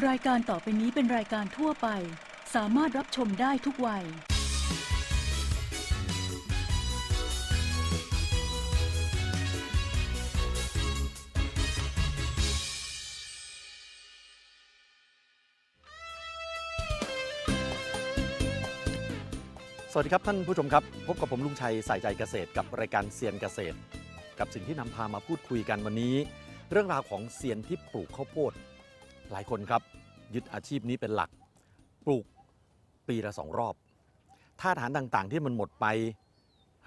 รายการต่อไปนี้เป็นรายการทั่วไป สามารถรับชมได้ทุกวัย สวัสดีครับท่านผู้ชมครับ พบกับผมลุงชัยใส่ใจเกษตรกับรายการเซียนเกษตร กับสิ่งที่นำพามาพูดคุยกันวันนี้ เรื่องราวของเซียนที่ปลูกข้าวโพด หลายคนครับยึดอาชีพนี้เป็นหลัก ปลูกปีละสองรอบธาตุอาหารต่างๆ ที่มันหมดไป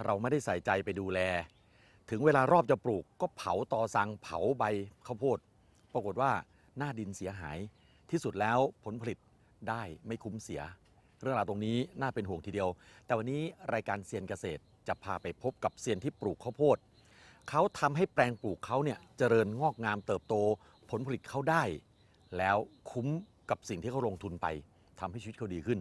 เราไม่ได้ใส่ใจไปดูแล ถึงเวลารอบจะปลูกก็เผาตอสังเผาใบข้าวโพดปรากฏว่าหน้าดินเสียหายที่สุดแล้วผลผลิตได้ไม่คุ้มเสีย เรื่องราวตรงนี้น่าเป็นห่วงทีเดียว แต่วันนี้รายการเซียนเกษตรจะพาไปพบกับเซียนที่ปลูกข้าวโพดเขาทำให้แปลงปลูกเขาเนี่ยเจริญงอกงามเติบโตผลผลิตเขาได้ แล้วคุ้มกับสิ่งที่เขาลงทุนไปทำให้ชีวิตเขาดีขึ้น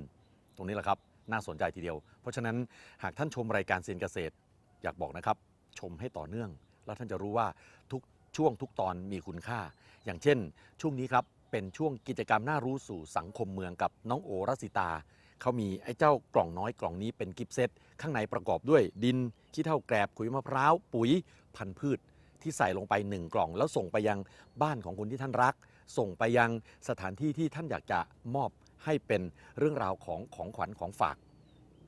ตรงนี้แหละครับน่าสนใจทีเดียว เพราะฉะนั้นหากท่านชมรายการเซียนเกษตร อยากบอกนะครับ ชมให้ต่อเนื่อง แล้วท่านจะรู้ว่าทุกช่วงทุกตอนมีคุณค่า อย่างเช่น ช่วงนี้ครับเป็นช่วงกิจกรรมน่ารู้สู่สังคมเมืองกับน้องโอรัสิตาเขามีไอ้เจ้ากล่องน้อยกล่องนี้เป็นกิฟต์เซตข้างในประกอบด้วยดินขี้เถ้าแกรบขุยมะพร้าวปุ๋ยพันธุ์พืช ที่ใส่ลงไป1กล่อง แล้วส่งไปยังบ้านของคนที่ท่านรัก ส่งไปยังสถานที่ที่ท่านอยากจะมอบให้เป็นเรื่องราวของของขวัญของฝาก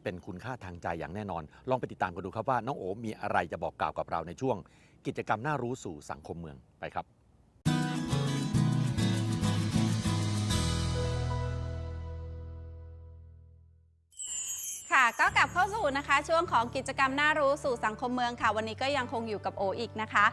เป็นคุณค่าทางใจอย่างแน่นอน ลองไปติดตามกันดูครับว่าน้องโอมีอะไรจะบอกกล่าวกับเราในช่วง กิจกรรมน่ารู้สู่สังคมเมืองไปครับ ค่ะก็กลับเข้าสู่นะคะ ช่วงของกิจกรรมน่ารู้สู่สังคมเมืองค่ะ วันนี้ก็ยังคงอยู่กับโออีกนะคะ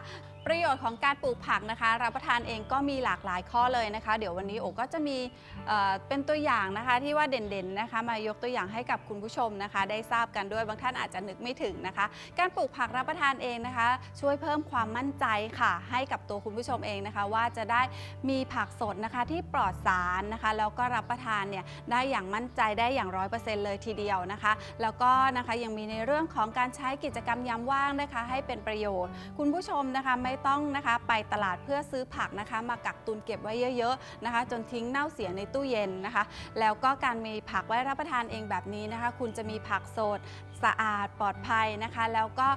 ประโยชน์ของการปลูกผักนะคะ รับประทานเองก็มีหลากหลายข้อเลยนะคะ เดี๋ยววันนี้โอก็จะมีเอ่อเป็นตัวอย่างนะคะที่ว่าเด่นๆนะคะ มายกตัวอย่างให้กับคุณผู้ชมนะคะ ได้ทราบกันด้วยบางท่านอาจจะนึกไม่ถึงนะคะ การปลูกผักรับประทานเองนะคะ ช่วยเพิ่มความมั่นใจค่ะ ให้กับตัวคุณผู้ชมเองนะคะ ว่าจะได้มีผักสดนะคะที่ปลอดสารนะคะแล้วก็รับประทานเนี่ยได้อย่างมั่นใจได้อย่างร้อยเปอร์เซ็นต์เลยทีเดียวนะคะ แล้วก็นะคะยังมีในเรื่องของการใช้กิจกรรมยามว่างนะคะ ให้เป็นประโยชน์ คุณผู้ชมนะคะไม่ไม่ต้องนะคะไปตลาดเพื่อซื้อผักนะคะมากักตุนเก็บไว้เยอะๆนะคะ จนทิ้งเน่าเสียในตู้เย็นนะคะ แล้วก็การมีผักไว้รับประทานเองแบบนี้นะคะ คุณจะมีผักสดสะอาดปลอดภัยนะคะ แล้วก็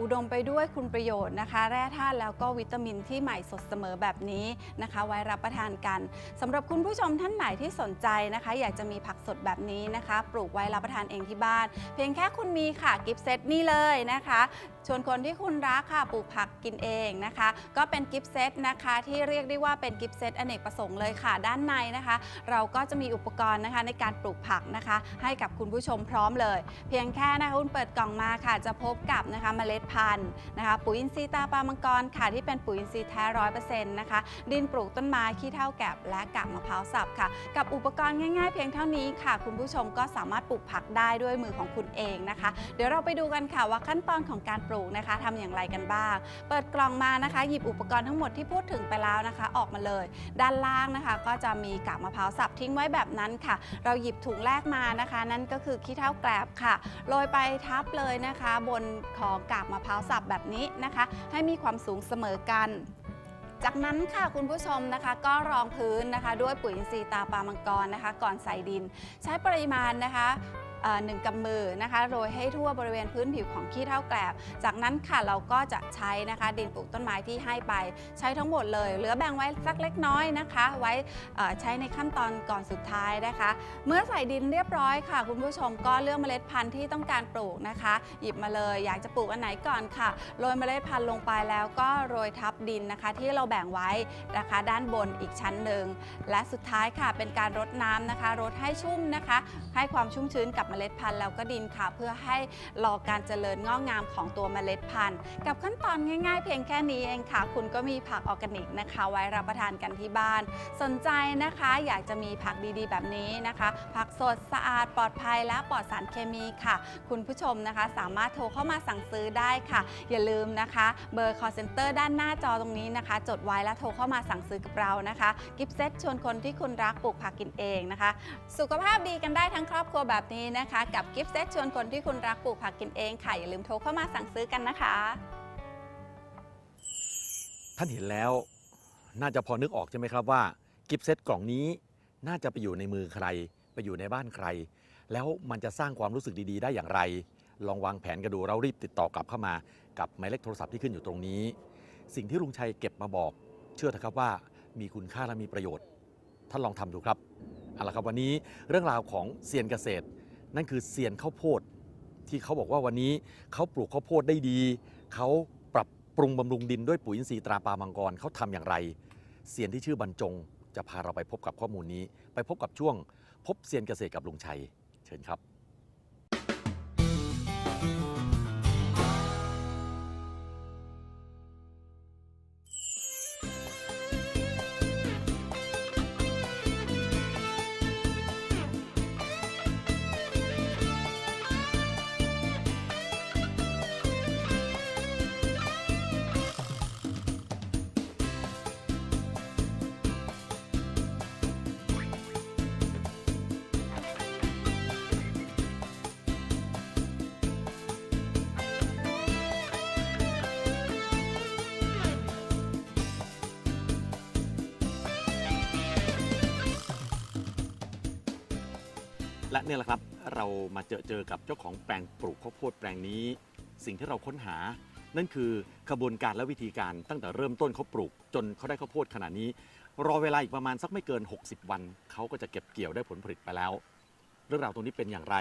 อุดมไปด้วยคุณประโยชน์นะคะ แร่ธาตุแล้วก็วิตามินที่ใหม่สดเสมอแบบนี้นะคะ ไว้รับประทานกันสำหรับคุณผู้ชมท่านไหนที่สนใจนะคะ อยากจะมีผักสดแบบนี้นะคะ ปลูกไว้รับประทานเองที่บ้าน เพียงแค่คุณมีค่ะกิฟต์เซตนี่เลยนะคะ ชวนคนที่คุณรักค่ะปลูกผักกินเองนะคะ ก็เป็นกิฟต์เซตนะคะที่เรียกได้ว่าเป็นกิฟต์เซตอเนกประสงค์เลยค่ะ ด้านในนะคะ เราก็จะมีอุปกรณ์นะคะในการปลูกผักนะคะ ให้กับคุณผู้ชมพร้อมเลย เพียงแค่นะคะคุณเปิดกล่องมาค่ะ จะพบกับนะคะเมล็ดพันธุ์นะคะปุ๋ยอินทรีย์ตาปลามังกรค่ะที่เป็นปุ๋ยอินทรีย์แท้ร้อยเปอร์เซ็นต์นะคะดินปลูกต้นไม้ขี้เถ้าแกบและกากมะพร้าวสับค่ะ กับอุปกรณ์ง่าย ๆ เพียงเท่านี้ค่ะ คุณผู้ชมก็สามารถปลูกผักได้ด้วยมือของคุณเองนะคะ เดี๋ยวเราไปดูกันค่ะว่าขั้นตอนของการปลูกนะคะทำอย่างไรกันบ้าง เปิดกล่องมานะคะ หยิบอุปกรณ์ทั้งหมดที่พูดถึงไปแล้วนะคะ ออกมาเลย ด้านล่างนะคะ ก็จะมีกากมะพร้าวสับทิ้งไว้แบบนั้นค่ะ เราหยิบถุงแรกมานะคะ นั่นก็คือขี้เถ้าแกลบค่ะโรยไปทับเลยนะคะ บนของกากมะพร้าวสับแบบนี้นะคะ ให้มีความสูงเสมอกันจากนั้นค่ะคุณผู้ชมนะคะก็รองพื้นนะคะ ด้วยปุ๋ยอินทรีย์ตาปลามังกรนะคะ ก่อนใส่ดิน ใช้ปริมาณนะคะ หนึ่งกำมือนะคะโรยให้ทั่วบริเวณพื้นผิวของขี้เถ้าแกลบ จากนั้นค่ะเราก็จะใช้นะคะดินปลูกต้นไม้ที่ให้ไป ใช้ทั้งหมดเลย เหลือแบ่งไว้สักเล็กน้อยนะคะ ไว้ใช้ในขั้นตอนก่อนสุดท้ายนะคะ เมื่อใส่ดินเรียบร้อยค่ะ คุณผู้ชมก็เลือกเมล็ดพันธุ์ที่ต้องการปลูกนะคะ หยิบมาเลยอยากจะปลูกอันไหนก่อนค่ะโรยเมล็ดพันธุ์ลงไปแล้วก็โรยทับดินนะคะ ที่เราแบ่งไว้นะคะด้านบนอีกชั้นหนึ่งและสุดท้ายค่ะเป็นการรดน้ำนะคะรดให้ชุ่มนะคะ ให้ความชุ่มชื้นกับมล็ดพันธุ์แล้วก็ดินค่ะ เพื่อให้รอการเจริญงอกงามของตัวเมล็ดพันธุ์ กับขั้นตอนง่าย ๆ เพียงแค่นี้เองค่ะ คุณก็มีผักออร์แกนิกนะคะ ไว้รับประทานกันที่บ้าน สนใจนะคะ อยากจะมีผักดีๆ แบบนี้นะคะ ผักสดสะอาดปลอดภัยและปลอดสารเคมีค่ะ คุณผู้ชมนะคะ สามารถโทรเข้ามาสั่งซื้อได้ค่ะ อย่าลืมนะคะ เบอร์ call center ด้านหน้าจอตรงนี้นะคะ จดไว้แล้วโทรเข้ามาสั่งซื้อกับเรานะคะ กิฟต์เซตชวนคนที่คุณรักปลูกผักกินเองนะคะ สุขภาพดีกันได้ทั้งครอบครัวแบบนี้นะคะกับกิฟต์เซตชวนคนที่คุณรักปลูกผักกินเองค่ะอย่าลืมโทรเข้ามาสั่งซื้อกันนะคะ ท่านเห็นแล้ว น่าจะพอนึกออกใช่ไหมครับว่า กิฟต์เซตกล่องนี้น่าจะไปอยู่ในมือใคร ไปอยู่ในบ้านใคร แล้วมันจะสร้างความรู้สึกดีๆ ได้อย่างไร ลองวางแผนกันดูเรารีบติดต่อกลับเข้ามากับหมายเลขโทรศัพท์ที่ขึ้นอยู่ตรงนี้ สิ่งที่ลุงชัยเก็บมาบอก เชื่อเถอะครับว่ามีคุณค่าและมีประโยชน์ ท่านลองทำดูครับเอาละครับวันนี้เรื่องราวของเซียนเกษตร นั่นคือเซียนข้าวโพดที่เขาบอกว่าวันนี้เขาปลูกข้าวโพดได้ดี เขาปรับปรุงบำรุงดินด้วยปุ๋ยอินทรีย์ตราปลามังกรเขาทำอย่างไร เซียนที่ชื่อบรรจง จะพาเราไปพบกับข้อมูลนี้ ไปพบกับช่วง พบเซียนเกษตรกับลุงชัย เชิญครับ และเนี่ยแหละครับเรามาเจอเจอกับเจ้าของแปลงปลูกข้าวโพดแปลงนี้ สิ่งที่เราค้นหา นั่นคือขบวนการและวิธีการตั้งแต่เริ่มต้นเขาปลูก จนเขาได้ข้าวโพดขนาดนี้ รอเวลาอีกประมาณสักไม่เกิน 60 วันเขาก็จะเก็บเกี่ยวได้ผลผลิตไปแล้ว เรื่องราวตรงนี้เป็นอย่างไร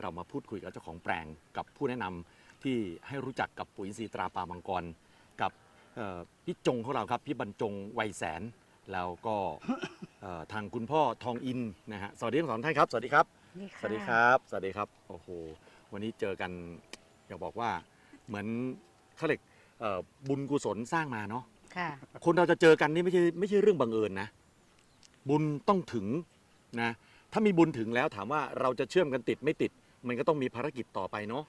เรามาพูดคุยกับเจ้าของแปลงกับผู้แนะนำที่ให้รู้จักกับปุ๋ยอินทรีย์ตราปามังกร กับพี่จงของเราครับพี่บรรจงวัยแสนแล้วก็ทางคุณพ่อทองอินนะฮะสวัสดีทั้งสองท่านครับ สวัสดีครับสวัสดีครับ สวัสดีครับ โอ้โห วันนี้เจอกันอยากบอกว่าเหมือนเขาเรียกเอ่อบุญกุศลสร้างมาเนาะ ค่ะ คนเราจะเจอกันนี่ไม่ใช่ไม่ใช่เรื่องบังเอิญนะ บุญต้องถึงนะ ถ้ามีบุญถึงแล้วถามว่าเราจะเชื่อมกันติดไม่ติด มันก็ต้องมีภารกิจต่อไปเนาะ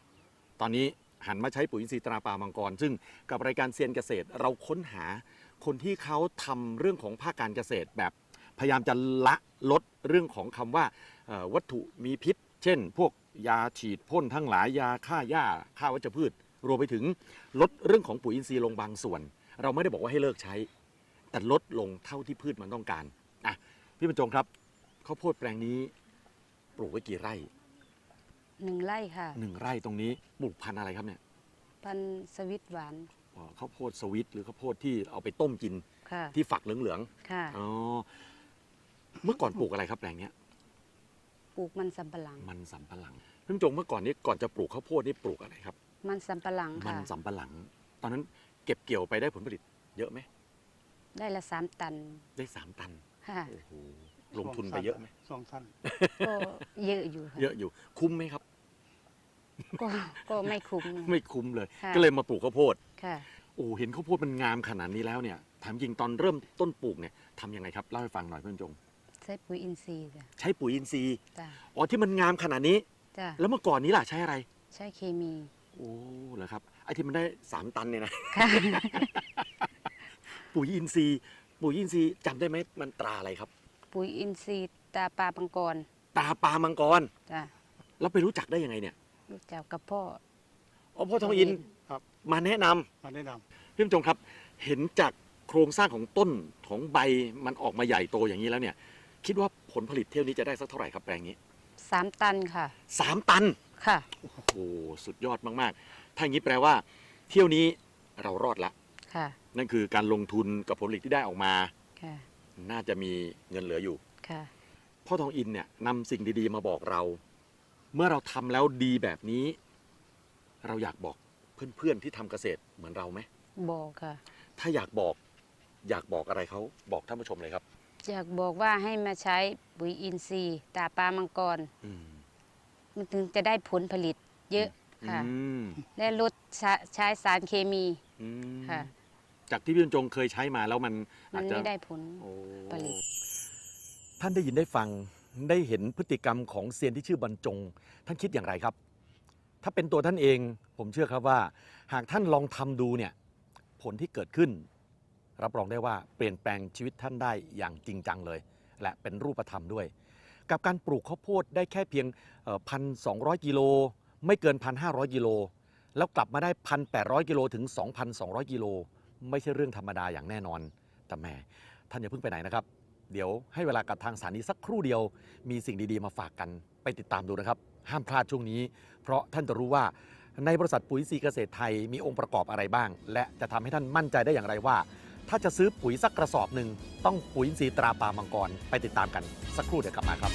ตอนนี้หันมาใช้ปุ๋ยอินทรีย์ตราปลามังกร ซึ่งกับรายการเซียนเกษตร เราค้นหาคนที่เขาทำเรื่องของภาคการเกษตรแบบ พยายามจะละลดเรื่องของคำว่าเอ่อ วัตถุมีพิษ เช่น พวกยาฉีดพ่นทั้งหลายยาฆ่าหญ้าฆ่าวัชพืช รวมไปถึงลดเรื่องของปุ๋ยอินทรีย์ลงบางส่วน เราไม่ได้บอกว่าให้เลิกใช้ แต่ลดลงเท่าที่พืชมันต้องการอะพี่บรรจงครับข้าวโพดแปลงนี้ปลูกไว้กี่ไร่หนึ่งไร่ค่ะหนึ่งไร่ตรงนี้ปลูกพันธุ์อะไรครับเนี่ยพันธุ์สวิตหวานอ๋อข้าวโพดสวิตหรือข้าวโพดที่เอาไปต้มกินค่ะที่ฝักเหลืองค่ะๆอ๋อเมื่อก่อนปลูกอะไรครับแปลงเนี้ยป ลูกมันสำปะหลัง มันสำปะหลังพี่บรรจงเมื่อก่อนนี้ก่อนจะปลูกข้าวโพดนี่ปลูกอะไรครับ มันสำปะหลังมัค่ะนสำปะหลัง ตอนนั้นเก็บเกี่ยวไปได้ผลผลิต เยอะไหมได้ละสามตันได้สามตันค่ะโอ้โหลงทุนไปเยอะไหมสองท่านก็เยอะอยู่ค่ะเยอะอยู่คุ้มไหมครับ ก็ก็ไม่คุ้มนะไม่คุ้มเลย ค่ะ ก็เลยมาปลูกข้าวโพดค่ะ โอ้เห็นข้าวโพดมันงามขนาดนี้แล้วเนี่ยถามจริงตอนเริ่มต้นปลูกเนี่ยทำยังไงครับเล่าให้ฟังหน่อยเพื่อนจงใช้ปุ๋ยอินทรีย์จ้ะใช้ปุ๋ยอินทรีย์จ้ะอ๋อที่มันงามขนาดนี้ จ้ะแล้วเมื่อก่อนนี้ล่ะใช้อะไร ใช้เคมีโอ้เหรอครับไอ้ที่มันได้สามตันเนี่ยนะ ค่ะ ปุ๋ยอินทรีย์ปุ๋ยอินทรีย์จำได้ไหมมันตราอะไรครับ ปุ๋ยอินทรีย์ตาปลาปังกรตราปลามังกร จ้ะแล้วไปรู้จักได้ยังไงเนี่ยรู้จักกับพ่อ อ๋อพ่อทองอินครับ มาแนะนำมาแนะนพี่ผู้ชมครับ เห็นจากโครงสร้างของต้นของใบมันออกมาใหญ่โตอย่างนี้แล้วเนี่ย คิดว่าผลผลิตเที่ยวนี้จะได้สักเท่าไหร่ครับแปลงนี้สามตันค่ะสามตันค่ะโอ้โหสุดยอดมากๆ ถ้าอย่างนี้แปลว่า เที่ยวนี้เรารอดละค่ะ นั่นคือการลงทุนกับผลผลิตที่ได้ออกมาค่ะน่าจะมีเงินเหลืออยู่ค่ะพ่อทองอินเนี่ยนำสิ่งดีๆมาบอกเรา เมื่อเราทำแล้วดีแบบนี้ เราอยากบอกเพื่อนๆที่ทำเกษตรเหมือนเราไหมบอกค่ะ ถ้าอยากบอกอยากบอกอะไรเขาบอกท่านผู้ชมเลยครับ อยากบอกว่าให้มาใช้ปุ๋ยอินทรีย์ตาปลามังกร อืม มันถึงจะได้ผลผลิตเยอะค่ะ อืมและลดใช้ใช้สารเคมีอืมค่ะ จากที่พี่บรรจงเคยใช้มาแล้วมันมัอาจนจะไม่ได้ผล โอ้ผลิต ท่านได้ยินได้ฟังได้เห็นพฤติกรรมของเซียนที่ชื่อบรรจง ท่านคิดอย่างไรครับ ถ้าเป็นตัวท่านเองผมเชื่อครับว่า หากท่านลองทำดูเนี่ยผลที่เกิดขึ้น รับรองได้ว่าเปลี่ยนแปลงชีวิตท่านได้อย่างจริงจังเลย และเป็นรูปธรรมด้วย กับการปลูกข้าวโพดได้แค่เพียงพันสองกิโลไม่เกิน 1,500 กิโล แล้วกลับมาได้ 1,800 กิโลถึง 2,200 กิโล ไม่ใช่เรื่องธรรมดาอย่างแน่นอน แต่แม่ท่านอย่าเพิ่งไปไหนนะครับ เดี๋ยวให้เวลากับทางสถานีสักครู่เดียว มีสิ่งดีๆมาฝากกัน ไปติดตามดูนะครับ ห้ามพลาดช่วงนี้ เพราะท่านจะรู้ว่าในบริษัทปุ๋ยซีเกษตรไทยมีองค์ประกอบอะไรบ้าง และจะทำให้ท่านมั่นใจได้อย่างไรว่า ถ้าจะซื้อปุ๋ยสักกระสอบหนึ่งต้องปุ๋ยอินทรีย์ตราปลามังกร ไปติดตามกันสักครู่เดี๋ยวกลับมาครับ